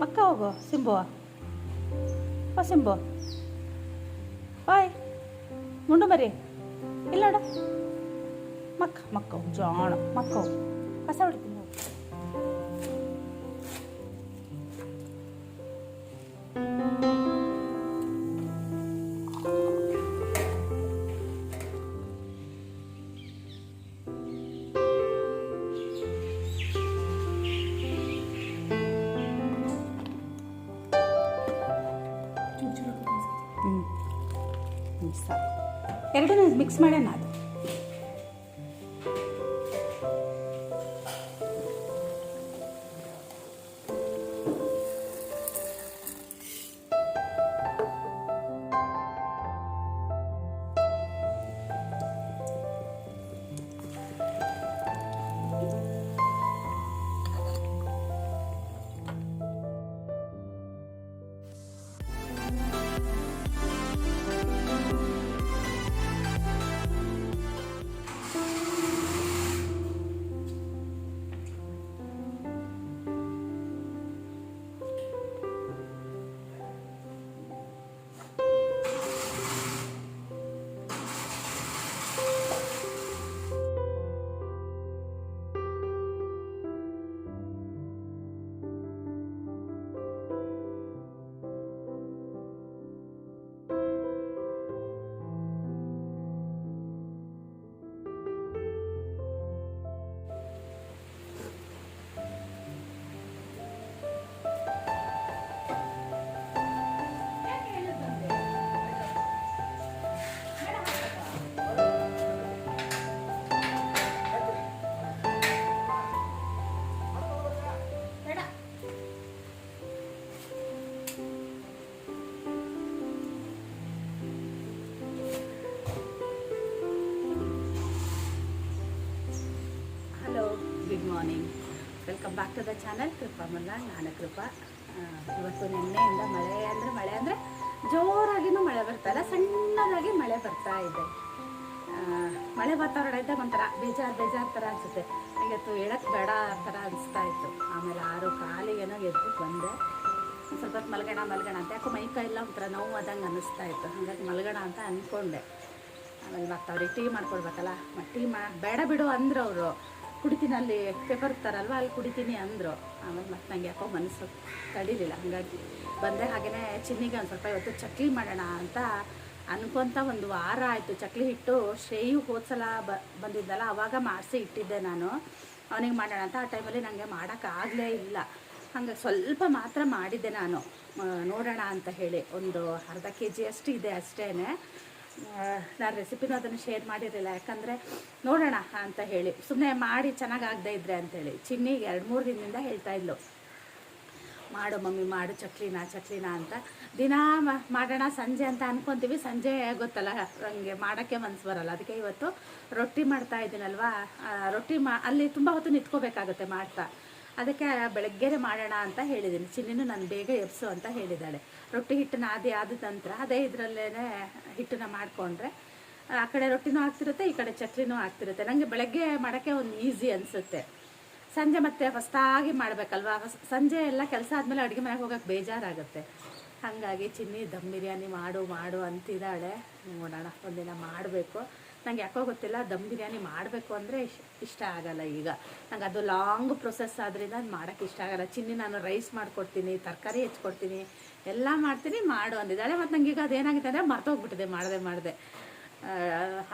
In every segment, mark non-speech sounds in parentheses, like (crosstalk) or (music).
ಮಕ್ಕ ಹೋಗು ಸಿಂಬು ಓ ಸಿಂಬು ಬಾಯ್ ಮುಂಡು ಮರಿ ಇಲ್ಲ ನೋಡು ಮಕ್ಕ ಮಕ್ಕ ಹೋಗು, ಜಾಣ ಮಕ್ಕ ಹೋಗು. ಕಸ ಹೊಡಿತೀನಿ back to the channel Kripa Malla ನಾನು ಕೃಪಾ. ಇವತ್ತು ನಿನ್ನೆಯಿಂದ ಮಳೆ ಅಂದರೆ ಮಳೆ ಅಂದರೆ ಜೋರಾಗಿನೂ ಮಳೆ ಬರ್ತಾ ಸಣ್ಣದಾಗಿ ಮಳೆ ಬರ್ತಾ ಇದೆ. ಮಳೆ ವಾತಾವರಣ ಇದ್ದಾಗ ಒಂಥರ ಬೇಜಾರು ಬೇಜಾರು ಥರ ಅನಿಸುತ್ತೆ. ಇವತ್ತು ಹೇಳಕ್ಕೆ ಬೇಡ ಥರ ಅನಿಸ್ತಾ ಇತ್ತು. ಆಮೇಲೆ ಆರು ಕಾಲಿಗೇನೋ ಎದ್ದು ಬಂದೆ. ಸ್ವಲ್ಪ ಹೊತ್ತು ಮಲಗೋಣ, ಮಲ್ಗೋಣ ಅಂತ. ಯಾಕೋ ಮೈ ಎಲ್ಲ ಒಂಥರ ನೋವು ಆದಂಗೆ ಅನ್ನಿಸ್ತಾ ಇತ್ತು. ಹಾಗಾಗಿ ಮಲಗೋಣ ಅಂತ ಅಂದ್ಕೊಂಡೆ ಆಮೇಲೆ ಮತ್ತೆ ಅವ್ರಿಗೆ ಟೀ ಮಾಡ್ಕೊಡ್ಬೇಕಲ್ಲ. ಟೀ ಮಾ ಬೇಡ ಬಿಡು ಅಂದ್ರೆ ಅವರು. ಕುಡಿತೀನಿ, ಅಲ್ಲಿ ಪೇಪರ್ ತರಲ್ವ ಅಲ್ಲಿ ಕುಡಿತೀನಿ ಅಂದರು. ಆಮೇಲೆ ಮತ್ತೆ ನಂಗೆ ಯಾಕೋ ಮನಸ್ಸು ತಡಿಲಿಲ್ಲ ಹಾಗಾಗಿ ಬಂದೆ ಹಾಗೆಯೇ ಚಿನ್ನಿಗೆ ಒಂದು ಸ್ವಲ್ಪ ಇವತ್ತು ಚಕ್ಲಿ ಮಾಡೋಣ ಅಂತ ಅನ್ಕೊಂತ ಒಂದು ವಾರ ಆಯಿತು. ಚಕ್ಲಿ ಹಿಟ್ಟು ಶ್ರೇಯು ಹೋದ್ಸಲ ಬ, ಬಂದಿದ್ದಲ್ಲ ಆವಾಗ ಮಾಡಿಸಿ ಇಟ್ಟಿದ್ದೆ ನಾನು. ಅವನಿಗೆ ಮಾಡೋಣ ಅಂತ ಆ ಟೈಮಲ್ಲಿ ನನಗೆ ಮಾಡೋಕ್ಕಾಗಲೇ ಇಲ್ಲ. ಹಂಗೆ ಸ್ವಲ್ಪ ಮಾತ್ರ ಮಾಡಿದ್ದೆ ನಾನು. ನೋಡೋಣ ಅಂತ ಹೇಳಿ. ಒಂದು ಅರ್ಧ ಕೆ ಜಿ ಅಷ್ಟು ಇದೆ ಅಷ್ಟೇ ನಾನು ರೆಸಿಪಿನೂ ಅದನ್ನು ಶೇರ್ ಮಾಡಿರಲಿಲ್ಲ. ಯಾಕಂದರೆ ನೋಡೋಣ ಅಂತ ಹೇಳಿ. ಸುಮ್ಮನೆ ಮಾಡಿ ಚೆನ್ನಾಗಿ ಆಗದೆ ಇದ್ರೆ ಅಂತೇಳಿ ಚಿನ್ನಿಗೆ ಎರಡು ಮೂರು ದಿನದಿಂದ ಹೇಳ್ತಾ ಇದ್ಲು. ಮಾಡು ಮಮ್ಮಿ, ಮಾಡು ಚಕ್ಲಿನ ಚಕ್ಲಿನ ಅಂತ. ದಿನ ಮಾಡೋಣ ಸಂಜೆ ಅಂತ ಅನ್ಕೊಂತೀವಿ. ಸಂಜೆ ಗೊತ್ತಲ್ಲ ನನಗೆ ಮಾಡೋಕ್ಕೆ ಮನ್ಸು ಬರಲ್ಲ. ಅದಕ್ಕೆ ಇವತ್ತು ರೊಟ್ಟಿ ಮಾಡ್ತಾ ಇದ್ದೀನಲ್ವಾ? ರೊಟ್ಟಿ ಮಾ, ಅಲ್ಲಿ ತುಂಬ ಹೊತ್ತು ನಿಂತ್ಕೋಬೇಕಾಗುತ್ತೆ ಮಾಡ್ತಾ. ಅದಕ್ಕೆ ಬೆಳಗ್ಗೆನೆ ಮಾಡೋಣ ಅಂತ ಹೇಳಿದ್ದೀನಿ. ಚಿನ್ನಿನೂ ನಾನು ಬೇಗ ಎಬ್ಸು ಅಂತ ಹೇಳಿದ್ದಾಳೆ. ರೊಟ್ಟಿ ಹಿಟ್ಟನ್ನ ನಾದಿ ಆದ ನಂತರ ಅದೇ ಇದರಲ್ಲೇ ಹಿಟ್ಟನ್ನ ಮಾಡಿಕೊಂಡ್ರೆ, ಆ ಕಡೆ ರೊಟ್ಟಿನೂ ಆಗ್ತಿರುತ್ತೆ, ಈ ಕಡೆ ಚಕ್ಲಿನೂ ಆಗ್ತಿರುತ್ತೆ. ನನಗೆ ಬೆಳಗ್ಗೆ ಮಾಡೋಕ್ಕೆ ಒಂದು ಈಸಿ ಅನಿಸುತ್ತೆ. ಸಂಜೆ ಮತ್ತೆ ಹೊಸ್ತಾಗಿ ಮಾಡಬೇಕಲ್ವಾ? ಸಂಜೆ ಎಲ್ಲ ಕೆಲಸ ಆದಮೇಲೆ ಅಡುಗೆ ಮನೆಗೆ ಹೋಗೋಕೆ ಬೇಜಾರಾಗುತ್ತೆ. ಹಾಗಾಗಿ ಚಿನ್ನಿ ದಮ್ ಬಿರಿಯಾನಿ ಮಾಡು ಮಾಡು ಅಂತಿದ್ದಾಳೆ. ನೋಡೋಣ, ಒಂದಿನ ಮಾಡಬೇಕು. ನಂಗೆ ಯಾಕೋ ಗೊತ್ತಿಲ್ಲ, ದಮ್ ಬಿರಿಯಾನಿ ಮಾಡಬೇಕು ಅಂದರೆ ಇಷ್ಟ ಆಗಲ್ಲ ಈಗ. ನಂಗೆ ಅದು ಲಾಂಗ್ ಪ್ರೊಸೆಸ್ ಆದ್ರಿಂದ ಅದು ಮಾಡೋಕ್ಕೆ ಇಷ್ಟ ಆಗಲ್ಲ. ಚಿನ್ನಿ ನಾನು ರೈಸ್ ಮಾಡ್ಕೊಡ್ತೀನಿ, ತರಕಾರಿ ಹೆಚ್ಕೊಡ್ತೀನಿ, ಎಲ್ಲ ಮಾಡ್ತೀನಿ, ಮಾಡು ಅಂದಿದ್ದಾಳೆ. ಮತ್ತು ನಂಗೆ ಈಗ ಅದೇನಾಗಿದೆ ಅಂದರೆ ಮರ್ತೋಗ್ಬಿಟ್ಟಿದೆ, ಮಾಡದೆ, ಮಾಡಿದೆ.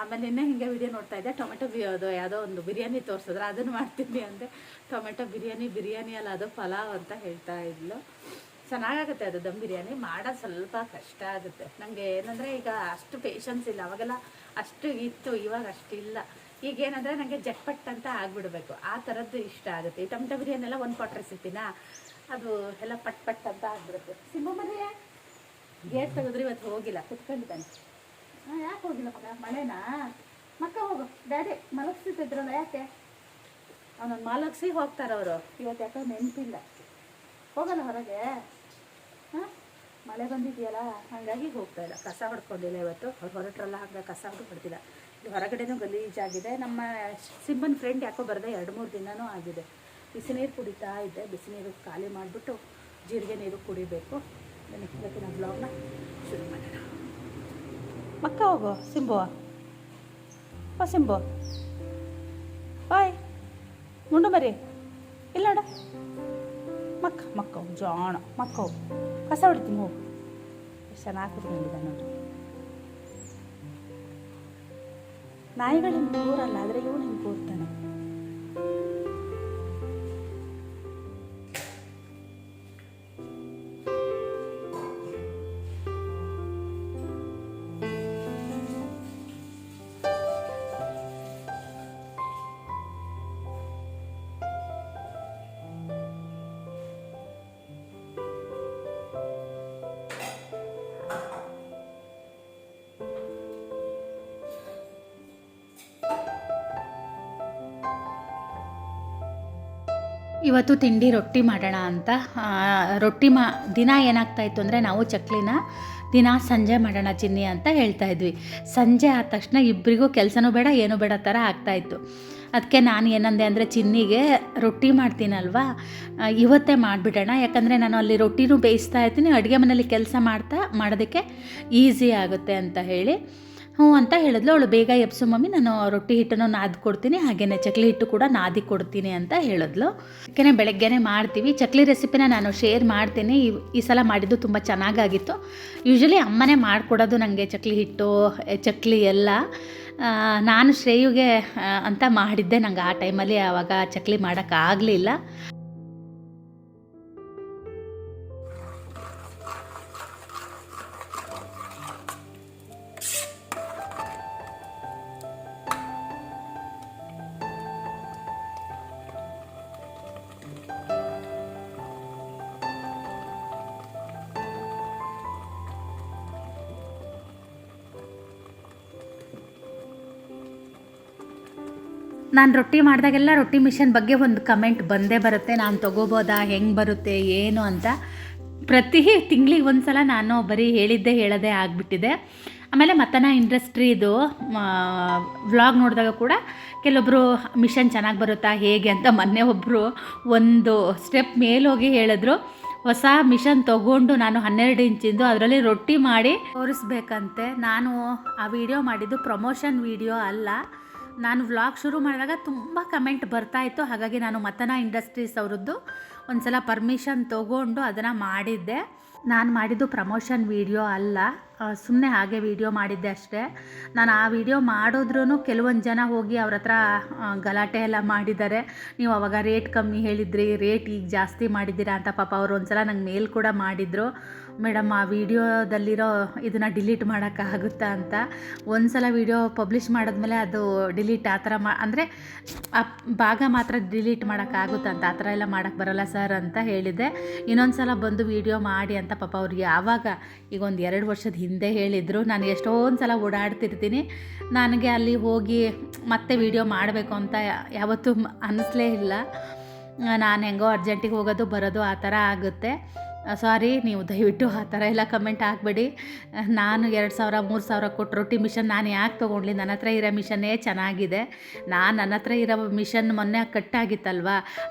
ಆಮೇಲೆ ನಿನ್ನೆ ಹಿಂಗೆ ವಿಡಿಯೋ ನೋಡ್ತಾ ಇದ್ದೆ. ಟೊಮೆಟೊ ಬಿ, ಅದು ಯಾವುದೋ ಒಂದು ಬಿರಿಯಾನಿ ತೋರಿಸಿದ್ರೆ, ಅದನ್ನು ಮಾಡ್ತೀನಿ ಅಂದರೆ ಟೊಮೆಟೊ ಬಿರಿಯಾನಿ ಬಿರಿಯಾನಿ ಅಲ್ಲ, ಅದು ಪಲಾವ್ ಅಂತ ಹೇಳ್ತಾ ಇದ್ಲು. ಚೆನ್ನಾಗಾಗುತ್ತೆ ಅದು ದಮ್ ಬಿರಿಯಾನಿ. ಮಾಡೋದು ಸ್ವಲ್ಪ ಕಷ್ಟ ಆಗುತ್ತೆ. ನನಗೆ ಏನಂದರೆ ಈಗ ಅಷ್ಟು ಪೇಷನ್ಸ್ ಇಲ್ಲ. ಅವಾಗೆಲ್ಲ ಅಷ್ಟು ಇತ್ತು, ಇವಾಗ ಅಷ್ಟಿಲ್ಲ ಏನಂದರೆ ನನಗೆ ಜಟ್ಪಟ್ ಅಂತ ಆಗ್ಬಿಡ್ಬೇಕು. ಆ ಥರದ್ದು ಇಷ್ಟ ಆಗುತ್ತೆ. ಈ ಟೊಮೆಟೊ ಬಿರಿಯಾನೆಲ್ಲ ಒಂದು ಪಾಟ್ ರೆಸಿಪಿನಾ ಅದು ಎಲ್ಲ ಪಟ್ ಪಟ್ ಅಂತ ಆಗ್ಬಿಡುತ್ತೆ. ಮನೆ ಗೇಟ್ ತೆಗೆದ್ರೆ ಇವತ್ತು ಹೋಗಿಲ್ಲ. ಕುತ್ಕೊಂಡಿದ್ದಾನೆ ಹಾಂ ಯಾಕೆ ಹೋಗಿಲ್ಲ ಮಗ? ಮಳೆನಾ? ಮಕ್ಕ ಹೋಗು. ಡ್ಯಾಡಿ, ಮಲಗಿಸ್ತಿದ್ರಲ್ಲ ಯಾಕೆ? ಅವನೊಂದು ಮಲಗಿಸಿ ಹೋಗ್ತಾರೆ ಅವರು ಇವತ್ತು ಯಾಕೋ ನೆನಪಿಲ್ಲ. ಹೋಗಲ್ಲ ಹೊರಗೆ. ಹಾಂ? ಮಳೆ ಬಂದಿದೆಯಲ್ಲ, ಹಾಗಾಗಿ ಹೋಗ್ತಾ ಇಲ್ಲ. ಕಸ ಹೊಡ್ಕೊಂಡಿಲ್ಲ ಇವತ್ತು. ಅವ್ರು ಹೊರಟ್ರಲ್ಲ ಹಾಗೆ ಕಸ ಹೊಡ್ದು ಹೊಡ್ತಿಲ್ಲ ಹೊರಗಡೆನೂ ಗಲೀಜಾಗಿದೆ ನಮ್ಮ ಸಿಂಬನ್ ಫ್ರೆಂಡ್ ಯಾಕೋ ಬರದೆ ಎರಡು ಮೂರು ದಿನವೂ ಆಗಿದೆ. ಬಿಸಿನೀರು ಕುಡಿತಾ ಇದ್ದೆ. ಬಿಸಿ ನೀರು ಖಾಲಿ ಮಾಡಿಬಿಟ್ಟು ಜೀರಿಗೆ ನೀರು ಕುಡಿಬೇಕು. ಬನ್ನಿ, ಇವತ್ತಿನ ಬ್ಲಾಗ್ನ ಶುರು ಮಾಡೋಣ. ಮಕ್ಕ ಹೋಗು ಸಿಂಬು ಓ ಸಿಂಬು. ಬಾಯ್ ಮುಂಡು ಮರಿ. ಇಲ್ಲ ನೋಡ. ಮಕ್ಕ ಮಕ್ಕ ಜಾಣ, ಮಕ್ಕ ಕಸ ಹೊಡಿತೀನಿ, ಹೋಗು. ಎಷ್ಟು ಚೆನ್ನಾಗಿ ಕೂತ್ಕೊಂಡಿದ್ದ ನೋಡಿ. ನಾಯಿಗಳು ಹಿಂಗೆ ಕೂರಲ್ಲ ಆದರೆ ಇವನು ಹಿಂಗೆ ಕೂರ್ತಾನೆ ಇವತ್ತು ತಿಂಡಿ ರೊಟ್ಟಿ ಮಾಡೋಣ ಅಂತ. ರೊಟ್ಟಿ ಮಾ, ದಿನ ಏನಾಗ್ತಾ ಇತ್ತು ಅಂದರೆ ನಾವು ಚಕ್ಲಿನ ದಿನ ಸಂಜೆ ಮಾಡೋಣ ಚಿನ್ನಿ ಅಂತ ಹೇಳ್ತಾ ಇದ್ವಿ. ಸಂಜೆ ಆದ ತಕ್ಷಣ ಇಬ್ಬರಿಗೂ ಕೆಲಸನೂ ಬೇಡ, ಏನೂ ಬೇಡ ಥರ ಆಗ್ತಾಯಿತ್ತು ಅದಕ್ಕೆ ನಾನು ಏನಂದೆ ಅಂದರೆ, ಚಿನ್ನಿಗೆ ರೊಟ್ಟಿ ಮಾಡ್ತೀನಲ್ವಾ? ಇವತ್ತೇ ಮಾಡಿಬಿಡೋಣ. ಯಾಕಂದರೆ ನಾನು ಅಲ್ಲಿ ರೊಟ್ಟಿನೂ ಬೇಯಿಸ್ತಾ ಇರ್ತೀನಿ, ಅಡುಗೆ ಮನೇಲಿ ಕೆಲಸ ಮಾಡ್ತಾ, ಮಾಡೋದಕ್ಕೆ ಈಸಿ ಆಗುತ್ತೆ ಅಂತ ಹೇಳಿ. ಹ್ಞೂ ಅಂತ ಹೇಳಿದ್ಲು. ಅವಳು ಬೇಗ ಎಪ್ಸು ಮಮ್ಮಿ, ನಾನು ರೊಟ್ಟಿ ಹಿಟ್ಟನ್ನು ನಾದಿ ಕೊಡ್ತೀನಿ ಹಾಗೆಯೇ ಚಕ್ಲಿ ಹಿಟ್ಟು ಕೂಡ ನಾದಿ ಕೊಡ್ತೀನಿ ಅಂತ ಹೇಳಿದ್ಲು. ಯಾಕೆ ಬೆಳಗ್ಗೆನೇ ಮಾಡ್ತೀವಿ. ಚಕ್ಲಿ ರೆಸಿಪಿನ ನಾನು ಶೇರ್ ಮಾಡ್ತೀನಿ. ಈ- ಸಲ ಮಾಡಿದ್ದು ತುಂಬ ಚೆನ್ನಾಗಾಗಿತ್ತು. ಯೂಶ್ವಲಿ ಅಮ್ಮನೇ ಮಾಡಿಕೊಡೋದು ನನಗೆ ಚಕ್ಲಿ ಹಿಟ್ಟು ಚಕ್ಲಿ ಎಲ್ಲ. ನಾನು ಶ್ರೇಯುಗೆ ಅಂತ ಮಾಡಿದ್ದೆ. ನಂಗೆ ಆ ಟೈಮಲ್ಲಿ ಆವಾಗ ಚಕ್ಲಿ ಮಾಡೋಕ್ಕಾಗಲಿಲ್ಲ. ನಾನು ರೊಟ್ಟಿ ಮಾಡಿದಾಗೆಲ್ಲ ರೊಟ್ಟಿ ಮಿಷನ್ ಬಗ್ಗೆ ಒಂದು ಕಮೆಂಟ್ ಬಂದೇ ಬರುತ್ತೆ. ನಾನು ತೊಗೋಬೋದಾ? ಹೆಂಗೆ ಬರುತ್ತೆ? ಏನು ಅಂತ. ಪ್ರತಿ ತಿಂಗಳಿಗೆ ಒಂದು ಸಲ ನಾನು ಬರೀ ಹೇಳಿದ್ದೆ ಹೇಳೋದೇ ಆಗಿಬಿಟ್ಟಿದೆ. ಆಮೇಲೆ ಮತ್ತನ ಇಂಡಸ್ಟ್ರಿದು ವ್ಲಾಗ್ ನೋಡಿದಾಗ ಕೂಡ ಕೆಲವೊಬ್ಬರು ಮಿಷನ್ ಚೆನ್ನಾಗಿ ಬರುತ್ತಾ? ಹೇಗೆ? ಅಂತ ಮೊನ್ನೆ ಒಬ್ಬರು ಒಂದು ಸ್ಟೆಪ್ ಮೇಲೋಗಿ ಹೇಳಿದ್ರು. ಹೊಸ ಮಿಷನ್ ತೊಗೊಂಡು ನಾನು ಹನ್ನೆರಡು ಇಂಚಿಂದು ಅದರಲ್ಲಿ ರೊಟ್ಟಿ ಮಾಡಿ ತೋರಿಸ್ಬೇಕಂತೆ. ನಾನು ಆ ವಿಡಿಯೋ ಮಾಡಿದ್ದು ಪ್ರಮೋಷನ್ ವಿಡಿಯೋ ಅಲ್ಲ. ನಾನು ವ್ಲಾಗ್ ಶುರು ಮಾಡಿದಾಗ ತುಂಬ ಕಮೆಂಟ್ ಬರ್ತಾ ಇತ್ತು. ಹಾಗಾಗಿ ನಾನು ಮತನ ಇಂಡಸ್ಟ್ರೀಸ್ ಅವರದ್ದು ಒಂದು ಸಲ ಪರ್ಮಿಷನ್ ತೊಗೊಂಡು ಅದನ್ನು ಮಾಡಿದ್ದೆ. ನಾನು ಮಾಡಿದ್ದು ಪ್ರಮೋಷನ್ ವಿಡಿಯೋ ಅಲ್ಲ. ಸುಮ್ಮನೆ ಹಾಗೆ ವಿಡಿಯೋ ಮಾಡಿದ್ದೆ ಅಷ್ಟೇ. ನಾನು ಆ ವಿಡಿಯೋ ಮಾಡಿದ್ರೂ ಕೆಲವೊಂದು ಜನ ಹೋಗಿ ಅವ್ರ ಹತ್ರ ಗಲಾಟೆ ಎಲ್ಲ ಮಾಡಿದ್ದಾರೆ. ನೀವು ಅವಾಗ ರೇಟ್ ಕಮ್ಮಿ ಹೇಳಿದ್ರಿ ರೇಟ್ ಈಗ ಜಾಸ್ತಿ ಮಾಡಿದ್ದೀರಾ ಅಂತ ಪಾಪ ಅವರು ಒಂದು ಸಲ ನಂಗೆ ಮೇಲ್ ಕೂಡ ಮಾಡಿದರು. ಮೇಡಮ್, ಆ ವಿಡಿಯೋದಲ್ಲಿರೋ ಇದನ್ನು ಡಿಲೀಟ್ ಮಾಡೋಕ್ಕಾಗುತ್ತಾ ಅಂತ. ಒಂದು ಸಲ ವಿಡಿಯೋ ಪಬ್ಲಿಷ್ ಮಾಡಿದ್ಮೇಲೆ ಅದು ಡಿಲೀಟ್ ಆ ಥರ ಮಾ, ಅಂದರೆ ಆ ಭಾಗ ಮಾತ್ರ ಡಿಲೀಟ್ ಮಾಡೋಕ್ಕಾಗುತ್ತಾ ಅಂತ. ಆ ಥರ ಎಲ್ಲ ಮಾಡೋಕ್ಕೆ ಬರೋಲ್ಲ ಸರ್ ಅಂತ ಹೇಳಿದೆ ಇನ್ನೊಂದು ಸಲ ಬಂದು ವಿಡಿಯೋ ಮಾಡಿ ಅಂತ ಪಾಪ ಅವ್ರಿಗೆ ಯಾವಾಗ ಈಗ ಒಂದು ಎರಡು ವರ್ಷದ ಹಿಂದೆ ಹೇಳಿದರು. ನಾನು ಎಷ್ಟೊಂದು ಸಲ ಓಡಾಡ್ತಿರ್ತೀನಿ. ನನಗೆ ಅಲ್ಲಿ ಹೋಗಿ ಮತ್ತೆ ವಿಡಿಯೋ ಮಾಡಬೇಕು ಅಂತ ಯಾವತ್ತೂ ಅನ್ನಿಸ್ಲೇ ಇಲ್ಲ. ನಾನು ಹೆಂಗೋ ಅರ್ಜೆಂಟಿಗೆ ಹೋಗೋದು, ಬರೋದು ಆ ಥರ ಆಗುತ್ತೆ. ಸಾರಿ ನೀವು ದಯವಿಟ್ಟು ಆ ಥರ ಎಲ್ಲ ಕಮೆಂಟ್ ಹಾಕಬೇಡಿ. ನಾನು ಎರಡು ಸಾವಿರ, ಮೂರು ಸಾವಿರ ಕೊಟ್ಟು ರೊಟ್ಟಿ ಮಿಷನ್ ನಾನು ಯಾಕೆ ತೊಗೊಂಡ್ಲಿ? ನನ್ನ ಹತ್ರ ಇರೋ ಮಿಷನ್ನೇ ಚೆನ್ನಾಗಿದೆ. ನಾನು ನನ್ನ ಹತ್ರ ಇರೋ ಮಿಷನ್ ಮೊನ್ನೆ ಕಟ್ಟಾಗಿತ್ತಲ್ವ?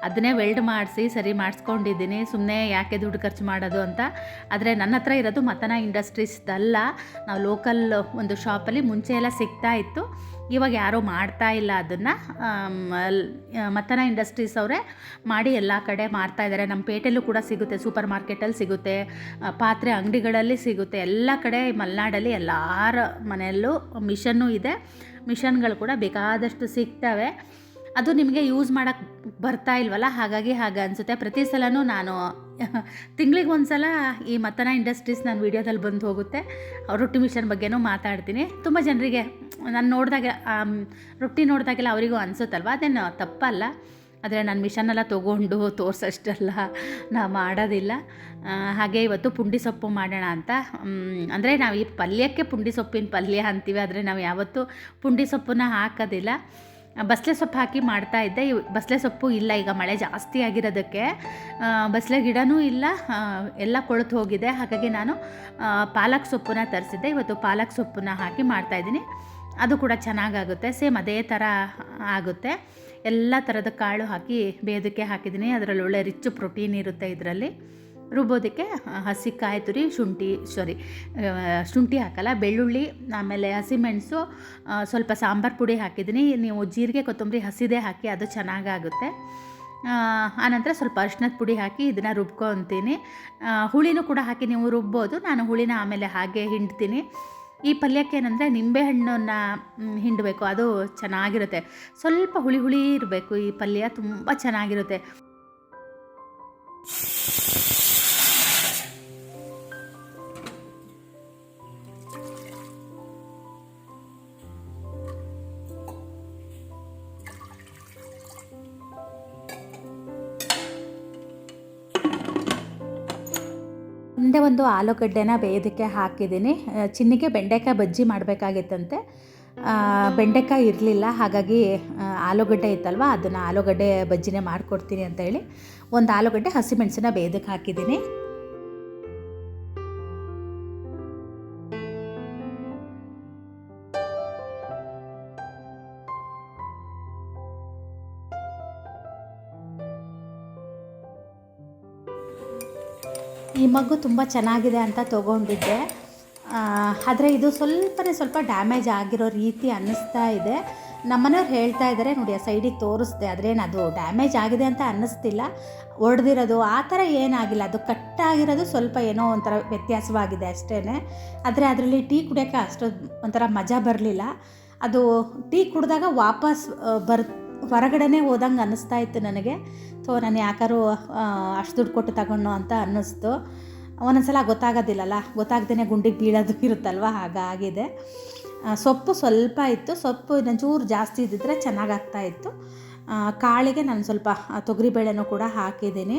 ಅದನ್ನೇ ವೆಲ್ಡ್ ಮಾಡಿಸಿ, ಸರಿ ಮಾಡಿಸ್ಕೊಂಡಿದ್ದೀನಿ. ಸುಮ್ಮನೆ ಯಾಕೆ ದುಡ್ಡು ಖರ್ಚು ಮಾಡೋದು ಅಂತ. ಆದರೆ ನನ್ನ ಹತ್ರ ಇರೋದು ಮತನ ಇಂಡಸ್ಟ್ರೀಸ್ದಲ್ಲ ನಾವು ಲೋಕಲ್ ಒಂದು ಶಾಪಲ್ಲಿ ಮುಂಚೆ ಎಲ್ಲ ಸಿಗ್ತಾ ಇತ್ತು. ಇವಾಗ ಯಾರೂ ಮಾಡ್ತಾ ಇಲ್ಲ ಅದನ್ನು ಮತ್ತನ ಇಂಡಸ್ಟ್ರೀಸ್ ಅವರೇ ಮಾಡಿ ಎಲ್ಲ ಕಡೆ ಮಾರ್ತಾ ಇದ್ದಾರೆ ನಮ್ಮ ಪೇಟೆಲ್ಲೂ ಕೂಡ ಸಿಗುತ್ತೆ, ಸೂಪರ್ ಮಾರ್ಕೆಟಲ್ಲಿ ಸಿಗುತ್ತೆ ಪಾತ್ರೆ ಅಂಗಡಿಗಳಲ್ಲಿ ಸಿಗುತ್ತೆ. ಎಲ್ಲ ಕಡೆ ಮಲೆನಾಡಲ್ಲಿ ಎಲ್ಲರ ಮನೆಯಲ್ಲೂ ಮಿಷನ್ನು ಇದೆ. ಮಿಷನ್ಗಳು ಕೂಡ ಬೇಕಾದಷ್ಟು ಸಿಗ್ತವೆ. ಅದು ನಿಮಗೆ ಯೂಸ್ ಮಾಡೋಕ್ಕೆ ಬರ್ತಾ ಇಲ್ವಲ್ಲ? ಹಾಗಾಗಿ ಹಾಗೆ ಅನಿಸುತ್ತೆ. ಪ್ರತಿ ಸಲನೂ ನಾನು (laughs) ತಿಂಗಳಿಗೆ ಒಂದು ಸಲ ಈ ಮತನ ಇಂಡಸ್ಟ್ರೀಸ್ ನನ್ನ ವೀಡಿಯೋದಲ್ಲಿ ಬಂದು ಹೋಗುತ್ತೆ. ರೊಟ್ಟಿ ಮಿಷನ್ ಬಗ್ಗೆನೂ ಮಾತಾಡ್ತೀನಿ. ತುಂಬ ಜನರಿಗೆ, ನಾನು ನೋಡಿದಾಗ ರೊಟ್ಟಿ ನೋಡಿದಾಗೆಲ್ಲ ಅವರಿಗೂ ಅನಿಸುತ್ತಲ್ವ? ಅದೇನು ತಪ್ಪಲ್ಲ. ಆದರೆ ನಾನು ಮಿಷನ್ನೆಲ್ಲ ತೊಗೊಂಡು ತೋರಿಸೋಷ್ಟೆಲ್ಲ. ನಾ ಮಾಡೋದಿಲ್ಲ. ಹಾಗೆ ಇವತ್ತು ಪುಂಡಿ ಸೊಪ್ಪು ಮಾಡೋಣ ಅಂತ. ಅಂದರೆ ನಾವು ಈ ಪಲ್ಯಕ್ಕೆ ಪುಂಡಿ ಸೊಪ್ಪಿನ ಪಲ್ಯ ಅಂತೀವಿ. ಆದರೆ ನಾವು ಯಾವತ್ತೂ ಪುಂಡಿ ಸೊಪ್ಪನ್ನ ಹಾಕೋದಿಲ್ಲ. ಬಸಳೆ ಸೊಪ್ಪು ಹಾಕಿ ಮಾಡ್ತಾ ಇದ್ದೆ. ಬಸಳೆ ಸೊಪ್ಪು ಇಲ್ಲ, ಈಗ ಮಳೆ ಜಾಸ್ತಿ ಆಗಿರೋದಕ್ಕೆ. ಬಸಳೆ ಗಿಡನೂ ಇಲ್ಲ ಎಲ್ಲ ಕೊಳೆತು ಹೋಗಿದೆ. ಹಾಗಾಗಿ ನಾನು ಪಾಲಕ್ ಸೊಪ್ಪನ್ನ ತರಿಸಿದ್ದೆ. ಇವತ್ತು ಪಾಲಕ್ ಸೊಪ್ಪನ್ನ ಹಾಕಿ ಮಾಡ್ತಾಯಿದ್ದೀನಿ ಅದು ಕೂಡ ಚೆನ್ನಾಗಾಗುತ್ತೆ, ಸೇಮ್ ಅದೇ ಥರ ಆಗುತ್ತೆ. ಎಲ್ಲ ಥರದ ಕಾಳು ಹಾಕಿ ಬೇದಕ್ಕೆ ಹಾಕಿದ್ದೀನಿ. ಅದರಲ್ಲಿ ಒಳ್ಳೆ ರಿಚ್ ಪ್ರೋಟೀನ್ ಇರುತ್ತೆ ಇದರಲ್ಲಿ. ರುಬ್ಬೋದಕ್ಕೆ ಹಸಿ ಕಾಯಿ ತುರಿ, ಶುಂಠಿ ಸಾರಿ ಶುಂಠಿ ಹಾಕಲ್ಲ, ಬೆಳ್ಳುಳ್ಳಿ, ಆಮೇಲೆ ಹಸಿಮೆಣಸು ಸ್ವಲ್ಪ ಸಾಂಬಾರು ಪುಡಿ ಹಾಕಿದ್ದೀನಿ. ನೀವು ಜೀರಿಗೆ, ಕೊತ್ತಂಬರಿ ಹಸಿದೇ ಹಾಕಿ ಅದು ಚೆನ್ನಾಗಾಗುತ್ತೆ. ಆನಂತರ ಸ್ವಲ್ಪ ಅರಿಶಿನದ ಪುಡಿ ಹಾಕಿ ಇದನ್ನು ರುಬ್ಕೊತೀನಿ. ಹುಳಿನೂ ಕೂಡ ಹಾಕಿ ನೀವು ರುಬ್ಬೋದು. ನಾನು ಹುಳಿನ ಆಮೇಲೆ ಹಾಗೆ ಹಿಂಡ್ತೀನಿ. ಈ ಪಲ್ಯಕ್ಕೆ ಏನಂದರೆ ನಿಂಬೆಹಣ್ಣನ್ನು ಹಿಂಡಬೇಕು. ಅದು ಚೆನ್ನಾಗಿರುತ್ತೆ. ಸ್ವಲ್ಪ ಹುಳಿ ಹುಳಿ ಇರಬೇಕು ಈ ಪಲ್ಯ, ತುಂಬ ಚೆನ್ನಾಗಿರುತ್ತೆ. ಒಂದು ಆಲೂಗಡ್ಡೆನ ಬೇಯೋದಕ್ಕೆ ಹಾಕಿದ್ದೀನಿ. ಚಿನ್ನಿಗೆ ಬೆಂಡೆಕಾಯಿ ಬಜ್ಜಿ ಮಾಡಬೇಕಾಗಿತ್ತಂತೆ. ಬೆಂಡೆಕಾಯಿ ಇರಲಿಲ್ಲ, ಹಾಗಾಗಿ ಆಲೂಗಡ್ಡೆ ಇತ್ತಲ್ವ, ಅದನ್ನು ಆಲೂಗಡ್ಡೆ ಬಜ್ಜಿನೇ ಮಾಡಿಕೊಡ್ತೀನಿ ಅಂತ ಹೇಳಿ ಒಂದು ಆಲೂಗಡ್ಡೆ ಹಸಿಮೆಣಸಿನ ಬೇಯೋದಕ್ಕೆ ಹಾಕಿದ್ದೀನಿ. ಈ ಮಗು ತುಂಬ ಚೆನ್ನಾಗಿದೆ ಅಂತ ತೊಗೊಂಡಿದ್ದೆ. ಆದರೆ ಇದು ಸ್ವಲ್ಪನೇ ಸ್ವಲ್ಪ ಡ್ಯಾಮೇಜ್ ಆಗಿರೋ ರೀತಿ ಅನ್ನಿಸ್ತಾ ಇದೆ. ನಮ್ಮನೆಯವ್ರು ಹೇಳ್ತಾ ಇದ್ದಾರೆ ನೋಡಿ, ಆ ಸೈಡಿಗೆ ತೋರಿಸ್ದೆ, ಆದ್ರೇನು ಅದು ಡ್ಯಾಮೇಜ್ ಆಗಿದೆ ಅಂತ ಅನ್ನಿಸ್ತಿಲ್ಲ. ಒಡೆದಿರೋದು ಆ ಥರ ಏನಾಗಿಲ್ಲ, ಅದು ಕಟ್ಟಾಗಿರೋದು ಸ್ವಲ್ಪ ಏನೋ ಒಂಥರ ವ್ಯತ್ಯಾಸವಾಗಿದೆ ಅಷ್ಟೇ ಆದರೆ ಅದರಲ್ಲಿ ಟೀ ಕುಡಿಯೋಕ್ಕೆ ಅಷ್ಟೊಂದು ಒಂಥರ ಮಜಾ ಬರಲಿಲ್ಲ. ಅದು ಟೀ ಕುಡಿದಾಗ ವಾಪಸ್ ಬರ್ ಹೊರಗಡೆನೇ ಹೋದಂಗೆ ಅನ್ನಿಸ್ತಾ ಇತ್ತು ನನಗೆ. ಸೊ ನಾನು ಯಾಕಾರು ಅಷ್ಟು ದುಡ್ಡು ಕೊಟ್ಟು ತಗೊಂಡು ಅಂತ ಅನ್ನಿಸ್ತು. ಒಂದೊಂದ್ಸಲ ಗೊತ್ತಾಗೋದಿಲ್ಲಲ್ಲ ಗೊತ್ತಾಗ್ದೇ ಗುಂಡಿಗೆ ಬೀಳೋದು ಇರುತ್ತಲ್ವ? ಹಾಗಾಗಿದೆ ಸೊಪ್ಪು ಸ್ವಲ್ಪ ಇತ್ತು. ಸೊಪ್ಪು ಇನ್ನೊಂಚೂರು ಜಾಸ್ತಿ ಇದ್ದಿದ್ರೆ ಚೆನ್ನಾಗಾಗ್ತಾ ಇತ್ತು. ಕಾಳಿಗೆ ನಾನು ಸ್ವಲ್ಪ ತೊಗರಿಬೇಳೆನೂ ಕೂಡ ಹಾಕಿದ್ದೀನಿ.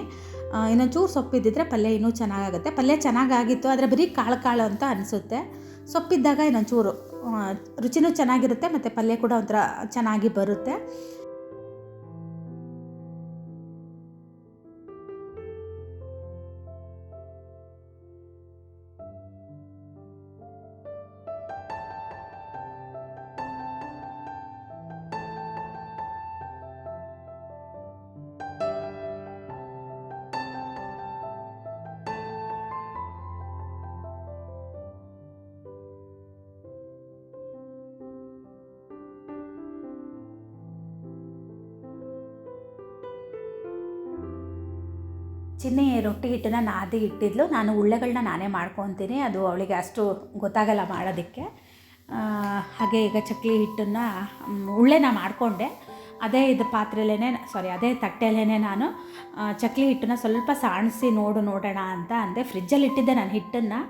ಇನ್ನೊಂಚೂರು ಸೊಪ್ಪು ಇದ್ದಿದ್ರೆ ಪಲ್ಯ ಇನ್ನೂ ಚೆನ್ನಾಗಾಗುತ್ತೆ. ಪಲ್ಯ ಚೆನ್ನಾಗಾಗಿತ್ತು, ಆದರೆ ಬರೀ ಕಾಳು ಕಾಳು ಅಂತ ಅನಿಸುತ್ತೆ. ಸೊಪ್ಪಿದ್ದಾಗ ಇನ್ನೊಂಚೂರು ರುಚಿನೂ ಚೆನ್ನಾಗಿರುತ್ತೆ, ಮತ್ತು ಪಲ್ಯ ಕೂಡ ಒಂಥರ ಚೆನ್ನಾಗಿ ಬರುತ್ತೆ. ರೊಟ್ಟಿ ಹಿಟ್ಟನ್ನ ನಾದಿ ಇಟ್ಟಿದ್ಲು. ನಾನು ಉಳ್ಳೆಗಳನ್ನ ನಾನೇ ಮಾಡ್ಕೊತೀನಿ. ಅದು ಅವಳಿಗೆ ಅಷ್ಟು ಗೊತ್ತಾಗಲ್ಲ ಮಾಡೋದಕ್ಕೆ. ಹಾಗೆ ಈಗ ಚಕ್ಲಿ ಹಿಟ್ಟನ್ನು ಉಳ್ಳೆನ ಮಾಡಿಕೊಂಡೆ. ಅದೇ ಇದು ಪಾತ್ರೆಲೇ ಸಾರಿ ಅದೇ ತಟ್ಟೆಲೇ ನಾನು ಚಕ್ಕಲಿ ಹಿಟ್ಟನ್ನ ಸ್ವಲ್ಪ ಸಾಣಿಸಿ ನೋಡು ನೋಡೋಣ ಅಂತ ಅಂದೆ. ಫ್ರಿಜ್ಜಲ್ಲಿ ಇಟ್ಟಿದ್ದೆ ನಾನು ಹಿಟ್ಟನ್ನು.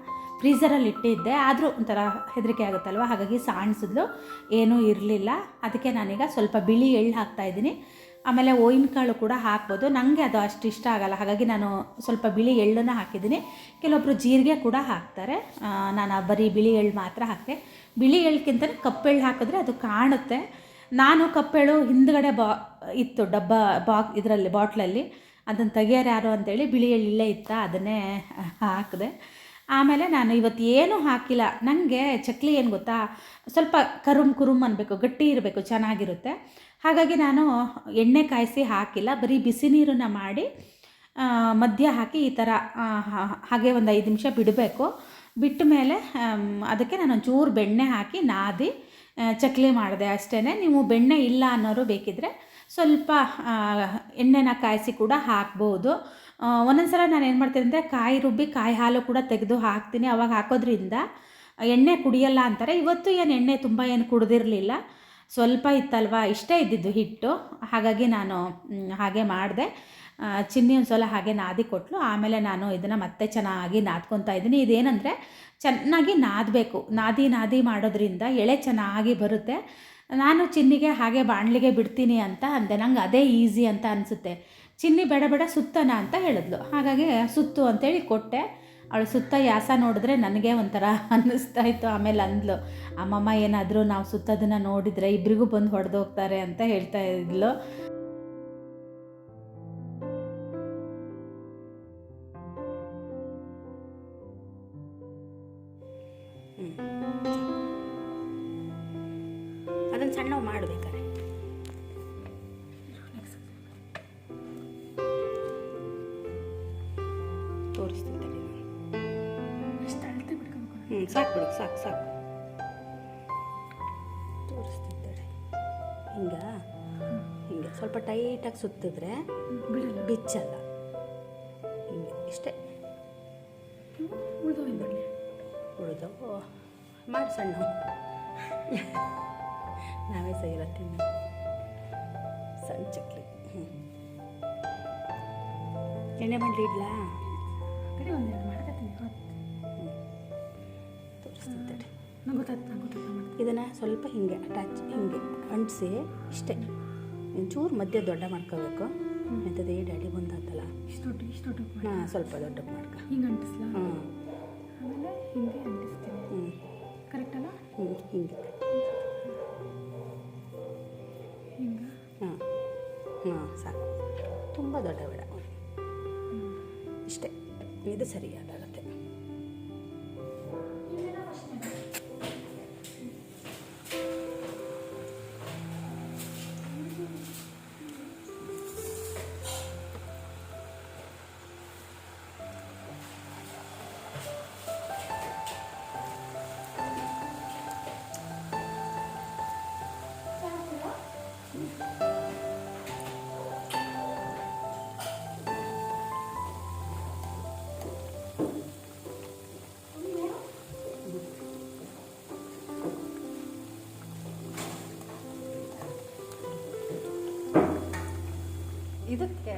ಫ್ರೀಝರಲ್ಲಿ ಇಟ್ಟಿದ್ದೆ. ಆದರೂ ಒಂಥರ ಹೆದರಿಕೆ ಆಗುತ್ತಲ್ವ? ಹಾಗಾಗಿ ಸಾಣಿಸಿದ್ಲು. ಏನೂ ಇರಲಿಲ್ಲ. ಅದಕ್ಕೆ ನಾನೀಗ ಸ್ವಲ್ಪ ಬಿಳಿ ಎಳ್ಳು ಹಾಕ್ತಾಯಿದ್ದೀನಿ ಆಮೇಲೆ ಓಯಿನ ಕಾಳು ಕೂಡ ಹಾಕ್ಬೋದು. ನನಗೆ ಅದು ಅಷ್ಟು ಇಷ್ಟ ಆಗಲ್ಲ. ಹಾಗಾಗಿ ನಾನು ಸ್ವಲ್ಪ ಬಿಳಿ ಎಳ್ಳನ್ನು ಹಾಕಿದ್ದೀನಿ. ಕೆಲವೊಬ್ಬರು ಜೀರಿಗೆ ಕೂಡ ಹಾಕ್ತಾರೆ. ನಾನು ಬರೀ ಬಿಳಿ ಎಳ್ಳು ಮಾತ್ರ ಹಾಕಿದೆ ಬಿಳಿ ಎಳ್ಳಿಗಿಂತ ಕಪ್ಪೆಳ್ಳು ಹಾಕಿದ್ರೆ ಅದು ಕಾಣುತ್ತೆ. ನಾನು ಕಪ್ಪೆಳು ಹಿಂದ್ಗಡೆ ಬಾ, ಇತ್ತು ಡಬ್ಬ, ಬಾಕ್, ಇದರಲ್ಲಿ, ಬಾಟ್ಲಲ್ಲಿ. ಅದನ್ನು ತೆಗಿಯೋರು ಯಾರು ಅಂತೇಳಿ ಬಿಳಿ ಎಳ್ಳಿಲ್ಲೇ ಇತ್ತ, ಅದನ್ನೇ ಹಾಕಿದೆ. ಆಮೇಲೆ ನಾನು ಇವತ್ತು ಏನೂ ಹಾಕಿಲ್ಲ. ನನಗೆ ಚಕ್ಲಿ ಏನು ಗೊತ್ತಾ? ಸ್ವಲ್ಪ ಕರುಮ್ ಕುರುಮ್ ಅನ್ನಬೇಕು ಗಟ್ಟಿ ಇರಬೇಕು, ಚೆನ್ನಾಗಿರುತ್ತೆ. ಹಾಗಾಗಿ ನಾನು ಎಣ್ಣೆ ಕಾಯಿಸಿ ಹಾಕಿಲ್ಲ. ಬರೀ ಬಿಸಿ ನೀರನ್ನು ಮಾಡಿ ಮಧ್ಯ ಹಾಕಿ ಈ ಥರ ಹಾಗೆ ಒಂದು ಐದು ನಿಮಿಷ ಬಿಡಬೇಕು. ಬಿಟ್ಟ ಮೇಲೆ ಅದಕ್ಕೆ ನಾನು ಒಂಚೂರು ಬೆಣ್ಣೆ ಹಾಕಿ ನಾದಿ ಚಕ್ಲಿ ಮಾಡಿದೆ ಅಷ್ಟೇ ನೀವು ಬೆಣ್ಣೆ ಇಲ್ಲ ಅನ್ನೋರು ಬೇಕಿದ್ದರೆ ಸ್ವಲ್ಪ ಎಣ್ಣೆನ ಕಾಯಿಸಿ ಕೂಡ ಹಾಕ್ಬೋದು. ಒಂದೊಂದು ಸಲ ನಾನು ಏನು ಮಾಡ್ತೀನಿ ಅಂದರೆ ಕಾಯಿ ರುಬ್ಬಿ ಕಾಯಿ ಹಾಲು ಕೂಡ ತೆಗೆದು ಹಾಕ್ತೀನಿ. ಅವಾಗ ಹಾಕೋದ್ರಿಂದ ಎಣ್ಣೆ ಕುಡಿಯಲ್ಲ ಅಂತಾರೆ. ಇವತ್ತು ಏನು ಎಣ್ಣೆ ತುಂಬ ಏನು ಕುಡ್ದಿರಲಿಲ್ಲ. ಸ್ವಲ್ಪ ಇತ್ತಲ್ವ? ಇಷ್ಟೇ ಇದ್ದಿದ್ದು ಹಿಟ್ಟು. ಹಾಗಾಗಿ ನಾನು ಹಾಗೆ ಮಾಡಿದೆ. ಚಿನ್ನಿ ಒಂದು ಸಲ ಹಾಗೆ ನಾದಿ ಕೊಟ್ಟಲು ಆಮೇಲೆ ನಾನು ಇದನ್ನು ಮತ್ತೆ ಚೆನ್ನಾಗಿ ನಾದ್ಕೊತಾ ಇದ್ದೀನಿ. ಇದೇನಂದರೆ ಚೆನ್ನಾಗಿ ನಾದಬೇಕು. ನಾದಿ ನಾದಿ ಮಾಡೋದ್ರಿಂದ ಎಳೆ ಚೆನ್ನಾಗಿ ಬರುತ್ತೆ. ನಾನು ಚಿನ್ನಿಗೆ ಹಾಗೆ ಬಾಣಲಿಗೆ ಬಿಡ್ತೀನಿ ಅಂತ ಅಂದೆ. ನಂಗೆ ಅದೇ ಈಸಿ ಅಂತ ಅನಿಸುತ್ತೆ. ಚಿನ್ನಿ ಬೇಡ ಬೇಡ ಸುತ್ತನ ಅಂತ ಹೇಳಿದ್ಲು. ಹಾಗಾಗಿ ಸುತ್ತು ಅಂತೇಳಿ ಕೊಟ್ಟೆ. ಅವಳು ಸುತ್ತ ಯಾಸ ನೋಡಿದ್ರೆ ನನಗೆ ಒಂಥರ ಅನ್ನಿಸ್ತಾ ಇತ್ತು. ಆಮೇಲೆ ಅಂದ್ಲು, ಅಮ್ಮಮ್ಮ ಏನಾದರೂ ನಾವು ಸುತ್ತೋದನ್ನು ನೋಡಿದರೆ ಇಬ್ಬರಿಗೂ ಬಂದು ಹೊಡೆದೋಗ್ತಾರೆ ಅಂತ ಹೇಳ್ತಾ ಇದ್ಲು. ಟೈಟಾಗಿ ಸುತ್ತಿದ್ರೆ ಬಿಚ್ಚಲ್ಲ. ಹಿಂಗೆ ಇಷ್ಟೇ. ಉಳ್ದೋ ಮಾಡಿ ಸಣ್ಣ. ನಾವೇ ಸೈರತ್ತೀನಿ ಸಣ್ಣ ಚಕ್ಲಿ. ಹ್ಞೂ ಎಣ್ಣೆ ಮಾಡಲಿ ಇಡ್ಲಾ? ಕಡೆ ಒಂದು ಮಾಡ್ಕತ್ತೀನಿ ನಂಗೆ ಗೊತ್ತಾಯ್ತು. ಇದನ್ನು ಸ್ವಲ್ಪ ಹಿಂಗೆ ಅಟ್ಯಾಚ್ ಹಿಂಗೆ ಅಂಟಿಸಿ ಇಷ್ಟೇ. ಒಂಚೂರು ಮಧ್ಯ ದೊಡ್ಡ ಮಾಡ್ಕೋಬೇಕು. ಎಂಥದೇ ಡ್ಯಾಡಿ ಬಂದಾತಲ್ಲ. ಇಷ್ಟು ಮಾಡಿ ಹಾಂ ಸ್ವಲ್ಪ ದೊಡ್ಡ ಮಾಡ್ಕೊ. ಹಿಂಗೆ ಅಂಟಿಸ್ಲಾ? ಹ್ಞೂ ಆಮೇಲೆ ಹಿಂಗೆ ಅಂಟಿಸ್ತೀನಿ. ಹ್ಞೂ ಕರೆಕ್ಟ್ ಅಲ್ಲ? ಹ್ಞೂ ಹಿಂಗೆ. ಹಿಂಗೆ? ಹಾಂ. ಹಾಂ ಸಾಕು. ತುಂಬ ದೊಡ್ಡ ಬೇಡ ಇಷ್ಟೇ. ಇದು ಸರಿಯಾದಾಗತ್ತೆ.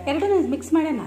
ಇದಕ್ಕೆ ಎರಡೂ ಮಿಕ್ಸ್ ಮಾಡೋಣ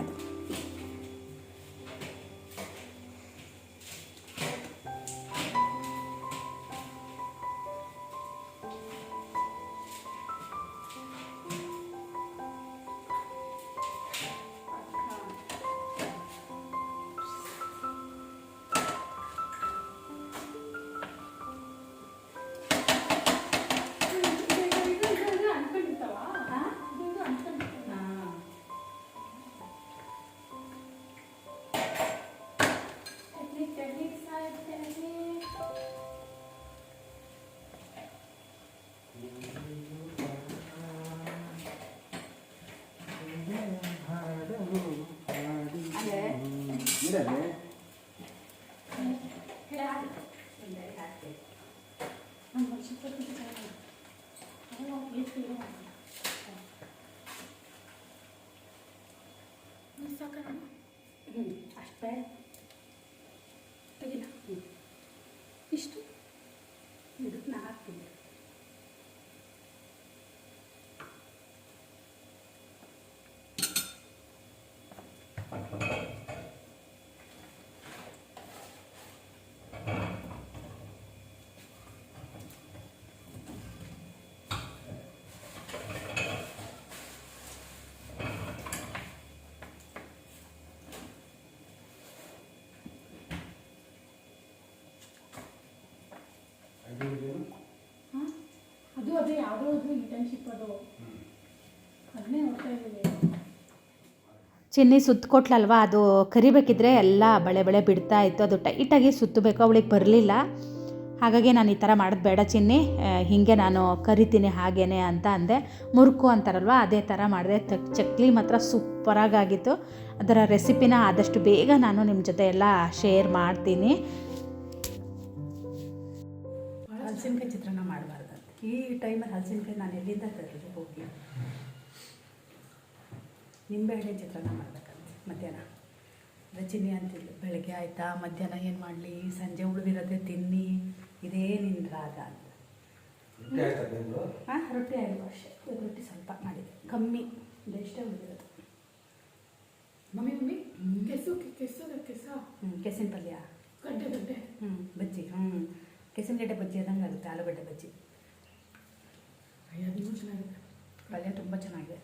ಅಷ್ಟೇ ತೆಗಿಲ್ಲ ಇಷ್ಟು ಇದಕ್ಕೆ ಹಾಕ್ತೀನಿ ಹಾಂ ಅದು ಅದೇ ಯಾವುದೋ ಅದು ಇಂಟರ್ನ್ಶಿಪ್ ಅದು. ಅದನ್ನೇ ನೋಡ್ತಾ ಇದ್ದೀವಿ ಚಿನ್ನಿ ಸುತ್ತಕೊಟ್ಲಲ್ವ ಅದು ಕರಿಬೇಕಿದ್ರೆ ಎಲ್ಲ ಬಳೆ ಬಳೆ ಬಿಡ್ತಾ ಇತ್ತು. ಅದು ಟೈಟಾಗಿ ಸುತ್ತಬೇಕು ಅವಳಿಗೆ ಬರಲಿಲ್ಲ. ಹಾಗಾಗಿ ನಾನು ಈ ಥರ ಮಾಡೋದು ಬೇಡ ಚಿನ್ನಿ. ಹೀಗೆ ನಾನು ಕರಿತೀನಿ ಹಾಗೇನೆ ಅಂತ ಅಂದೆ. ಮುರುಕು ಅಂತಾರಲ್ವ ಅದೇ ಥರ ಮಾಡಿದೆ. ತಕ್ ಚಕ್ಲಿ ಮಾತ್ರ ಸೂಪರಾಗಿತ್ತು ಅದರ ರೆಸಿಪಿನ ಆದಷ್ಟು ಬೇಗ ನಾನು ನಿಮ್ಮ ಜೊತೆ ಎಲ್ಲ ಶೇರ್ ಮಾಡ್ತೀನಿ. ಚಿತ್ರಾನ್ನ ಮಾಡಬಾರ್ದು ಈ ಟೈಮಲ್ಲಿ ಹಲಸಿನಕಾಯಿ ನಾನು ಎಲ್ಲಿಂದ ತರಲಿ ಹೋಗಿ? ನಿಂಬೆಹಣ್ಣಿನ ಚಿತ್ರಾನ್ನ ಮಾಡ್ಬೇಕಂತೆ ಮಧ್ಯಾಹ್ನ. ರಚಿನಿ ಅಂತಿದ್ಲು ಬೆಳಗ್ಗೆ ಆಯಿತಾ ಮಧ್ಯಾಹ್ನ ಏನು ಮಾಡಲಿ? ಸಂಜೆ ಉಳಿದಿರೋದೆ ತಿನ್ನಿ ಇದೇ ನಿನ್ನ ರಾಗ ಅಂತ. ಹಾಂ ರೊಟ್ಟಿ ಆಯಿತು ಅಷ್ಟೇ. ರೊಟ್ಟಿ ಸ್ವಲ್ಪ ಮಾಡಿದೆ. ಕಮ್ಮಿ ಇದೆಷ್ಟೇ ಉಳಿದಿರೋದು. ಮಮ್ಮಿ ಮಮ್ಮಿ ಕೆಸು ಕೆಸು ಕೆಸ? ಹ್ಞೂ ಕೆಸಿನ ಪಲ್ಯ. ಗಡ್ಡೆ ಗಡ್ಡೆ. ಹ್ಞೂ ಬಜ್ಜಿ ಹ್ಞೂ ಕೆಸಿನ ಗಡ್ಡೆ ಬಜ್ಜಿ ಆದಂಗೆ ಆಗುತ್ತೆ ಆಲೂಗಡ್ಡೆ ಬಜ್ಜಿ. ಅದು ಚೆನ್ನಾಗಿದೆ. ಪಲ್ಯ ತುಂಬ ಚೆನ್ನಾಗಿದೆ.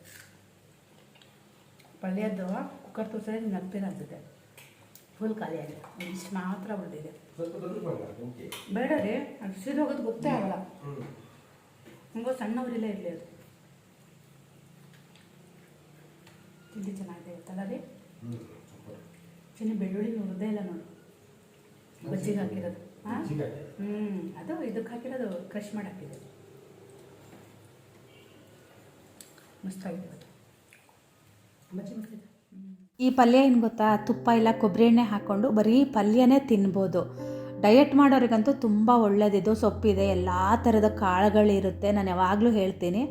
ಪಲ್ಯದ್ದು ಕುಕ್ಕರ್ ತೋರಿಸಿದ್ರೆ ನಿಮ್ಗೆ ಹತ್ತಿರ ಅನ್ಸುತ್ತೆ ಫುಲ್ ಖಾಲಿ ಆಗಿದೆ. ಇಷ್ಟು ಮಾತ್ರ ಉಳಿದಿದೆ. ಬೇಡ ರೀ ಅದು ಸೀರೆ ಹೋಗೋದು ಗೊತ್ತೇ ಆಗಲ್ಲ. ಹಂಗೋ ಸಣ್ಣವರಿಲ್ಲ ಇರಲಿ ಅದು. ತಿಂಡಿ ಚೆನ್ನಾಗಿದೆ ಗೊತ್ತಲ್ಲ ರೀ? ಚಿನ್ನ ಬೆಳ್ಳುಳ್ಳಿ ನೋಡೋದೇ ಇಲ್ಲ ನೋಡು. ಬಜ್ಜಿಗೆ ಹಾಕಿರೋದು. ಹಾಂ? ಹ್ಞೂ ಅದು ಇದಕ್ಕೆ ಹಾಕಿರೋದು ಕ್ರಷ್ ಮಾಡಿ ಹಾಕಿದೆ ಈ ಪಲ್ಯ ಏನು ಗೊತ್ತಾ? ತುಪ್ಪ ಇಲ್ಲ ಕೊಬ್ಬರಿ ಎಣ್ಣೆ ಹಾಕ್ಕೊಂಡು ಬರೀ ಪಲ್ಯನೇ ತಿನ್ಬೋದು. ಡಯಟ್ ಮಾಡೋರಿಗಂತೂ ತುಂಬ ಒಳ್ಳೆಯದಿದು ಸೊಪ್ಪಿದೆ, ಎಲ್ಲ ಥರದ ಕಾಳುಗಳಿರುತ್ತೆ. ನಾನು ಯಾವಾಗಲೂ ಹೇಳ್ತೀನಿ.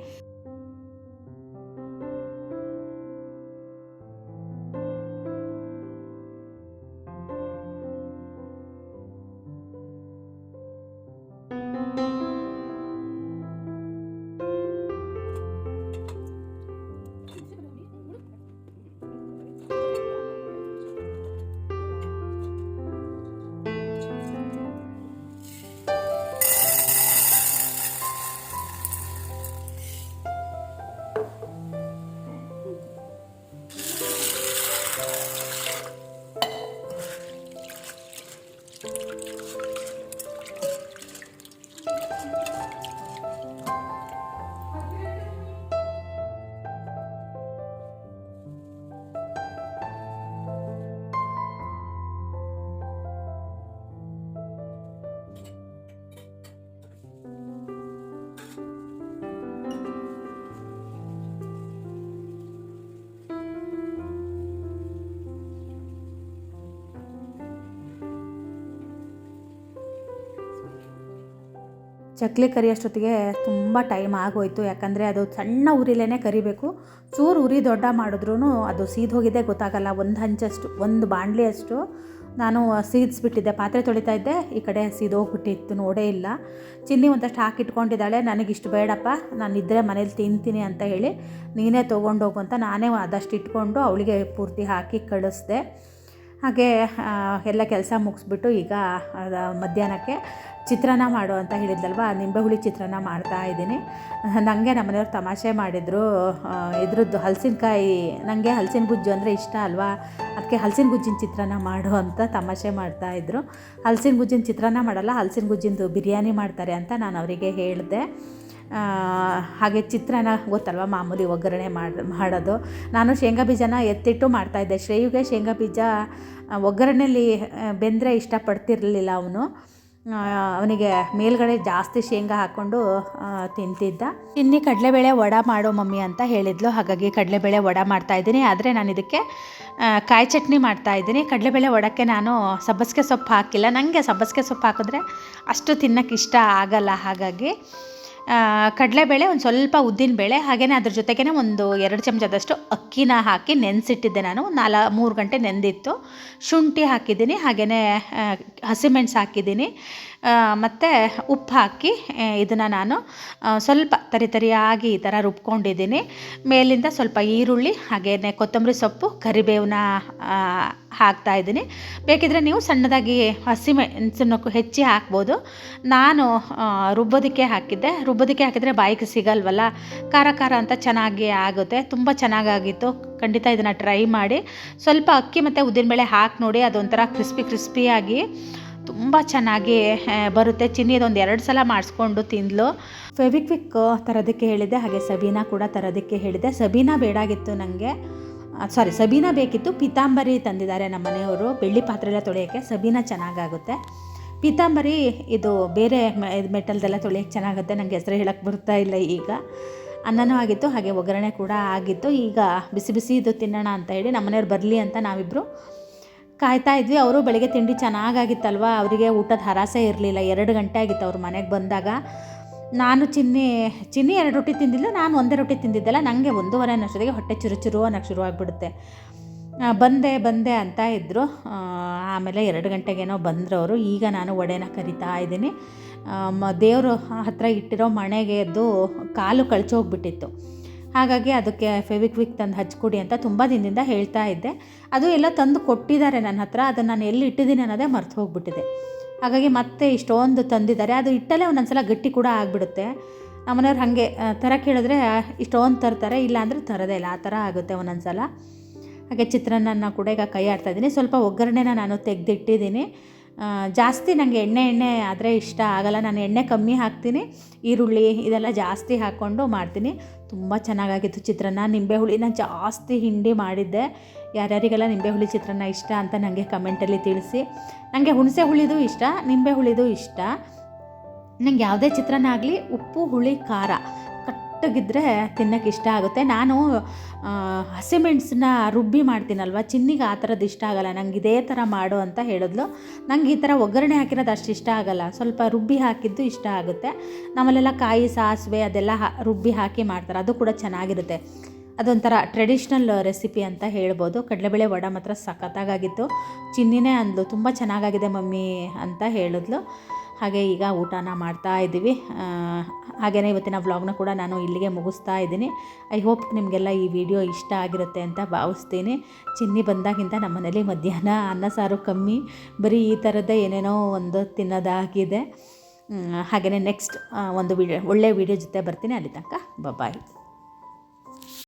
ಚಕ್ಲಿ ಕರಿಯೋಷ್ಟೊತ್ತಿಗೆ ತುಂಬ ಟೈಮ್ ಆಗೋಯ್ತು. ಯಾಕಂದರೆ ಅದು ಸಣ್ಣ ಉರಿಲೇ ಕರಿಬೇಕು. ಚೂರು ಉರಿ ದೊಡ್ಡ ಮಾಡಿದ್ರೂ ಅದು ಸೀದೋಗಿದೆ ಗೊತ್ತಾಗಲ್ಲ. ಒಂದು ಹಂಚಷ್ಟು, ಒಂದು ಬಾಣಲಿ ಅಷ್ಟು ನಾನು ಸೀದಿಸ್ಬಿಟ್ಟಿದ್ದೆ. ಪಾತ್ರೆ ತೊಳಿತಾ ಇದ್ದೆ. ಈ ಕಡೆ ಸೀದೋಗ್ಬಿಟ್ಟಿತ್ತು ನೋಡೇ ಇಲ್ಲ. ಚಿನ್ನಿ ಒಂದಷ್ಟು ಹಾಕಿಟ್ಕೊಂಡಿದ್ದಾಳೆ. ನನಗಿಷ್ಟು ಬೇಡಪ್ಪ. ನಾನು ಇದ್ದರೆ ಮನೇಲಿ ತಿಂತೀನಿ ಅಂತ ಹೇಳಿ ನೀನೇ ತೊಗೊಂಡೋಗು ಅಂತ ನಾನೇ ಅದಷ್ಟು ಇಟ್ಕೊಂಡು ಅವಳಿಗೆ ಪೂರ್ತಿ ಹಾಕಿ ಕಳಿಸ್ದೆ. ಹಾಗೆ ಎಲ್ಲ ಕೆಲಸ ಮುಗಿಸ್ಬಿಟ್ಟು ಈಗ ಮಧ್ಯಾಹ್ನಕ್ಕೆ ಚಿತ್ರಾನ್ನ ಮಾಡು ಅಂತ ಹೇಳಿದ್ಲಲ್ವ ನಿಂಬೆಹುಳಿ ಚಿತ್ರಾನ್ನ ಮಾಡ್ತಾ ಇದ್ದೀನಿ. ನನಗೆ ನಮ್ಮನೆಯವ್ರು ತಮಾಷೆ ಮಾಡಿದರು ಇದ್ರದ್ದು ಹಲಸಿನಕಾಯಿ ನನಗೆ ಹಲಸಿನ ಗುಜ್ಜು ಅಂದರೆ ಇಷ್ಟ ಅಲ್ವಾ, ಅದಕ್ಕೆ ಹಲಸಿನ ಗುಜ್ಜಿನ ಚಿತ್ರಾನ್ನ ಮಾಡು ಅಂತ ತಮಾಷೆ ಮಾಡ್ತಾಯಿದ್ರು ಹಲಸಿನ ಗುಜ್ಜಿನ ಚಿತ್ರಾನ್ನ ಮಾಡಲ್ಲ, ಹಲಸಿನ ಗುಜ್ಜಿಂದು ಬಿರಿಯಾನಿ ಮಾಡ್ತಾರೆ ಅಂತ ನಾನು ಅವರಿಗೆ ಹೇಳಿದೆ. ಹಾಗೆ ಚಿತ್ರಾನ್ನ ಗೊತ್ತಲ್ವ, ಮಾಮೂಲಿ ಒಗ್ಗರಣೆ ಮಾಡಿ, ಮಾಡೋದು. ನಾನು ಶೇಂಗಾ ಬೀಜನ ಎತ್ತಿಟ್ಟು ಮಾಡ್ತಾಯಿದ್ದೆ ಶ್ರೇಯುಗೆ ಶೇಂಗಾ ಬೀಜ ಆ, ಬೆಂದರೆ ಇಷ್ಟಪಡ್ತಿರಲಿಲ್ಲ ಅವನು. ಅವನಿಗೆ ಮೇಲ್ಗಡೆ ಜಾಸ್ತಿ ಶೇಂಗಾ ಹಾಕ್ಕೊಂಡು ತಿಂತಿದ್ದ. ಇನ್ನಿ ಕಡಲೆಬೇಳೆ ವಡ ಮಾಡೋ ಮಮ್ಮಿ ಅಂತ ಹೇಳಿದ್ಲು. ಹಾಗಾಗಿ ಕಡಲೆಬೇಳೆ ವಡ ಮಾಡ್ತಾಯಿದ್ದೀನಿ ಆದರೆ ನಾನು ಇದಕ್ಕೆ ಕಾಯಿ ಚಟ್ನಿ ಮಾಡ್ತಾಯಿದ್ದೀನಿ ಕಡಲೆಬೇಳೆ ವಡಕ್ಕೆ ನಾನು ಸಬ್ಬಸಿಗೆ ಸೊಪ್ಪು ಹಾಕಿಲ್ಲ. ನನಗೆ ಸಬ್ಬಸಿಗೆ ಸೊಪ್ಪು ಹಾಕಿದ್ರೆ ಅಷ್ಟು ತಿನ್ನೋಕ್ಕೆ ಇಷ್ಟ ಆಗಲ್ಲ. ಹಾಗಾಗಿ ಕಡಲೆಬೇಳೆ, ಒಂದು ಸ್ವಲ್ಪ ಉದ್ದಿನ ಬೇಳೆ ಹಾಗೆಯೇ ಅದ್ರ ಜೊತೆಗೇ ಒಂದು ಎರಡು ಚಮಚದಷ್ಟು ಅಕ್ಕಿನ ಹಾಕಿ ನೆನೆಸಿಟ್ಟಿದ್ದೆ ನಾನು. ನಾಲ್ಕು ಮೂರು ಗಂಟೆ ನೆಂದಿತ್ತು. ಶುಂಠಿ ಹಾಕಿದ್ದೀನಿ ಹಾಗೆಯೇ ಹಸಿಮೆಣ್ಸು ಹಾಕಿದ್ದೀನಿ. ಮತ್ತು ಉಪ್ಪು ಹಾಕಿ ಇದನ್ನು ನಾನು ಸ್ವಲ್ಪ ತರಿ ತರಿಯಾಗಿ ಈ ಥರ ರುಬ್ಕೊಂಡಿದ್ದೀನಿ. ಮೇಲಿಂದ ಸ್ವಲ್ಪ ಈರುಳ್ಳಿ ಹಾಗೆಯೇ ಕೊತ್ತಂಬರಿ ಸೊಪ್ಪು ಕರಿಬೇವನ್ನ ಹಾಕ್ತಾ ಇದ್ದೀನಿ. ಬೇಕಿದ್ರೆ ನೀವು ಸಣ್ಣದಾಗಿ ಹಸಿಮೆಣಸನ್ನು ಹೆಚ್ಚಿ ಹಾಕ್ಬೋದು. ನಾನು ರುಬ್ಬೋದಕ್ಕೆ ಹಾಕಿದ್ದೆ. ರುಬ್ಬೋದಕ್ಕೆ ಹಾಕಿದರೆ ಬಾಯಿಗೆ ಸಿಗಲ್ವಲ್ಲ? ಖಾರ ಖಾರ ಅಂತ ಚೆನ್ನಾಗಿ ಆಗುತ್ತೆ. ತುಂಬ ಚೆನ್ನಾಗಾಗಿತ್ತು. ಖಂಡಿತ ಇದನ್ನು ಟ್ರೈ ಮಾಡಿ. ಸ್ವಲ್ಪ ಅಕ್ಕಿ ಮತ್ತು ಉದ್ದಿನಬೇಳೆ ಹಾಕಿ ನೋಡಿ, ಅದೊಂಥರ ಕ್ರಿಸ್ಪಿ ಕ್ರಿಸ್ಪಿಯಾಗಿ ತುಂಬ ಚೆನ್ನಾಗಿ ಬರುತ್ತೆ. ಬರುತ್ತೆ ಚಿನ್ನಿದೊಂದು ಎರಡು ಸಲ ಮಾಡಿಸ್ಕೊಂಡು ತಿಂದ್ಲು. ಫೆವಿಕ್ವಿಕ್ ತರೋದಕ್ಕೆ ಹೇಳಿದೆ, ಹಾಗೆ ಸಬೀನಾ ಕೂಡ ತರೋದಕ್ಕೆ ಹೇಳಿದೆ. ಸಬೀನಾ ಬೇಡಾಗಿತ್ತು ನನಗೆ ಸಾರಿ ಸಬೀನಾ ಬೇಕಿತ್ತು. ಪೀತಾಂಬರಿ ತಂದಿದ್ದಾರೆ ನಮ್ಮ ಮನೆಯವರು. ಬೆಳ್ಳಿ ಪಾತ್ರೆಲ್ಲ ತೊಳೆಯೋಕ್ಕೆ ಸಬೀನಾ ಚೆನ್ನಾಗಾಗುತ್ತೆ. ಪೀತಾಂಬರಿ, ಇದು ಬೇರೆ ಮೆಟಲ್ದೆಲ್ಲ ತೊಳೆಯೋಕ್ಕೆ ಚೆನ್ನಾಗುತ್ತೆ. ನನಗೆ ಹೆಸರು ಹೇಳಕ್ಕೆ ಬರ್ತಾ ಇಲ್ಲ ಈಗ. ಅನ್ನನೂ ಆಗಿತ್ತು, ಹಾಗೆ ಒಗ್ಗರಣೆ ಕೂಡ ಆಗಿತ್ತು. ಈಗ ಬಿಸಿ ಬಿಸಿ ಇದು ತಿನ್ನೋಣ ಅಂತ ಹೇಳಿ ನಮ್ಮನೆಯವ್ರು ಬರಲಿ ಅಂತ ನಾವಿಬ್ಬರು ಕಾಯ್ತಾ ಇದ್ವಿ. ಅವರು ಬೆಳಗ್ಗೆ ತಿಂಡಿ ಚೆನ್ನಾಗಾಗಿತ್ತಲ್ವ? ಅವರಿಗೆ ಊಟದ ಹರಾಸೆ ಇರಲಿಲ್ಲ. ಎರಡು ಗಂಟೆ ಆಗಿತ್ತು ಅವ್ರ ಮನೆಗೆ ಬಂದಾಗ. ನಾನು ಚಿನ್ನಿ ಚಿನ್ನಿ ಎರಡು ರೊಟ್ಟಿ ತಿಂದಿಲ್ಲ ನಾನು ಒಂದೇ ರೊಟ್ಟಿ ತಿಂದಿದ್ದಲ್ಲ ನನಗೆ ಒಂದೂವರೆ ಅನ್ನೋಷ್ಟೊತ್ತಿಗೆ ಹೊಟ್ಟೆ ಚುರು ಚುರು ಅನ್ನೋಕ್ಕೆ ಶುರುವಾಗ್ಬಿಡುತ್ತೆ. ಬಂದೆ ಬಂದೆ ಅಂತ ಇದ್ದರು ಆಮೇಲೆ ಎರಡು ಗಂಟೆಗೇನೋ ಬಂದರು ಅವರು. ಈಗ ನಾನು ವಡೆನ ಕರಿತಾ ಇದ್ದೀನಿ. ಮ, ದೇವರು ಹತ್ರ ಇಟ್ಟಿರೋ ಮಣೆಗೆ ಎದ್ದು ಕಾಲು ಕಳ್ಚೋಗ್ಬಿಟ್ಟಿತ್ತು. ಹಾಗಾಗಿ ಅದಕ್ಕೆ ಫೆವಿಕ್ವಿಕ್ ತಂದು ಹಚ್ಕೊಡಿ ಅಂತ ತುಂಬ ದಿನದಿಂದ ಹೇಳ್ತಾ ಇದ್ದೆ. ಅದು ಎಲ್ಲ ತಂದು ಕೊಟ್ಟಿದ್ದಾರೆ ನನ್ನ ಹತ್ರ, ಅದನ್ನು ನಾನು ಎಲ್ಲಿ ಇಟ್ಟಿದ್ದೀನಿ ಅನ್ನೋದೇ ಮರ್ತು ಹೋಗ್ಬಿಟ್ಟಿದೆ. ಹಾಗಾಗಿ ಮತ್ತೆ ಇಷ್ಟೊಂದು ತಂದಿದ್ದಾರೆ. ಅದು ಇಟ್ಟಲ್ಲೇ ಒಂದೊಂದು ಸಲ ಗಟ್ಟಿ ಕೂಡ ಆಗಿಬಿಡುತ್ತೆ. ನಮ್ಮನೆಯವ್ರು ಹಾಗೆ ಥರ ಕೇಳಿದ್ರೆ ಇಷ್ಟೊಂದು ತರ್ತಾರೆ, ಇಲ್ಲ ಅಂದರೆ ತರೋದೇ ಇಲ್ಲ, ಆ ಥರ ಆಗುತ್ತೆ ಒಂದೊಂದು ಸಲ ಹಾಗೆ ಚಿತ್ರಾನ್ನ ಕೂಡ ಈಗ ಕೈ ಆಡ್ತಾಯಿದ್ದೀನಿ ಸ್ವಲ್ಪ ಒಗ್ಗರಣೆನ ನಾನು ತೆಗೆದಿಟ್ಟಿದ್ದೀನಿ. ಜಾಸ್ತಿ ನನಗೆ ಎಣ್ಣೆ ಎಣ್ಣೆ ಆದರೆ ಇಷ್ಟ ಆಗಲ್ಲ. ನಾನು ಎಣ್ಣೆ ಕಮ್ಮಿ ಹಾಕ್ತೀನಿ. ಈರುಳ್ಳಿ ಇದೆಲ್ಲ ಜಾಸ್ತಿ ಹಾಕ್ಕೊಂಡು ಮಾಡ್ತೀನಿ. ತುಂಬ ಚೆನ್ನಾಗಾಗಿತ್ತು ಚಿತ್ರಾನ್ನ. ನಿಂಬೆ ಹುಳಿನ ಜಾಸ್ತಿ ಹಿಂಡಿ ಮಾಡಿದ್ದೆ. ಯಾರ್ಯಾರಿಗೆಲ್ಲ ನಿಂಬೆ ಹುಳಿ ಚಿತ್ರಾನ್ನ ಇಷ್ಟ ಅಂತ ನನಗೆ ಕಮೆಂಟಲ್ಲಿ ತಿಳಿಸಿ. ನನಗೆ ಹುಣಸೆ ಹುಳಿದು ಇಷ್ಟ ನಿಂಬೆ ಹುಳಿದು ಇಷ್ಟ. ನನಗೆ ಯಾವುದೇ ಚಿತ್ರಾನ್ನ ಆಗಲಿ ಉಪ್ಪು, ಹುಳಿ, ಖಾರ. ಕರೆಕ್ಟಾಗಿ ಮೆತ್ತಗಿದ್ರೆ ತಿನ್ನೋಕ್ಕೆ ಇಷ್ಟ ಆಗುತ್ತೆ. ನಾನು ಹಸಿಮೆಣ್ಸನ್ನ ರುಬ್ಬಿ ಮಾಡ್ತೀನಲ್ವ? ಚಿನ್ನಿಗೆ ಆ ಥರದ್ದು ಇಷ್ಟ ಆಗಲ್ಲ. ನಂಗೆ ಇದೇ ಥರ ಮಾಡು ಅಂತ ಹೇಳಿದ್ಲು. ನಂಗೆ ಈ ಥರ ಒಗ್ಗರಣೆ ಹಾಕಿರೋದು ಅಷ್ಟು ಇಷ್ಟ ಆಗಲ್ಲ. ಸ್ವಲ್ಪ ರುಬ್ಬಿ ಹಾಕಿದ್ದು ಇಷ್ಟ ಆಗುತ್ತೆ. ನಮ್ಮಲ್ಲೆಲ್ಲ ಕಾಯಿ, ಸಾಸಿವೆ ಅದೆಲ್ಲ ರುಬ್ಬಿ ಹಾಕಿ ಮಾಡ್ತಾರೆ. ಅದು ಕೂಡ ಚೆನ್ನಾಗಿರುತ್ತೆ. ಅದೊಂಥರ ಟ್ರೆಡಿಷ್ನಲ್ ರೆಸಿಪಿ ಅಂತ ಹೇಳ್ಬೋದು. ಕಡಲೆಬೇಳೆ ವಡ ಮಾತ್ರ ಸಖತ್ತಾಗಿತ್ತು ಚಿನ್ನಿನೇ ಅಂದ್ಲು. ತುಂಬ ಚೆನ್ನಾಗಾಗಿದೆ ಮಮ್ಮಿ ಅಂತ ಹೇಳಿದ್ಲು. ಹಾಗೆ ಈಗ ಊಟನ ಮಾಡ್ತಾ ಇದ್ದೀವಿ. ಹಾಗೆಯೇ ಇವತ್ತಿನ ವ್ಲಾಗ್ನ ಕೂಡ ನಾನು ಇಲ್ಲಿಗೆ ಮುಗಿಸ್ತಾ ಇದ್ದೀನಿ. ಐ ಹೋಪ್ ನಿಮಗೆಲ್ಲ ಈ ವಿಡಿಯೋ ಇಷ್ಟ ಆಗಿರುತ್ತೆ ಅಂತ ಭಾವಿಸ್ತೀನಿ. ಚಿನ್ನಿ ಬಂದಾಗಿಂತ ನಮ್ಮ ಮನೇಲಿ ಮಧ್ಯಾಹ್ನ ಅನ್ನ ಸಾರು ಕಮ್ಮಿ. ಬರೀ ಈ ಥರದ್ದೇ ಏನೇನೋ ಒಂದು ತಿನ್ನೋದಾಗಿದೆ ಹಾಗೆಯೇ ನೆಕ್ಸ್ಟ್ ಒಂದು ವಿಡಿಯೋ ಒಳ್ಳೆಯ ವಿಡಿಯೋ ಜೊತೆ ಬರ್ತೀನಿ. ಅಲ್ಲಿ ತನಕ ಬಾಯ್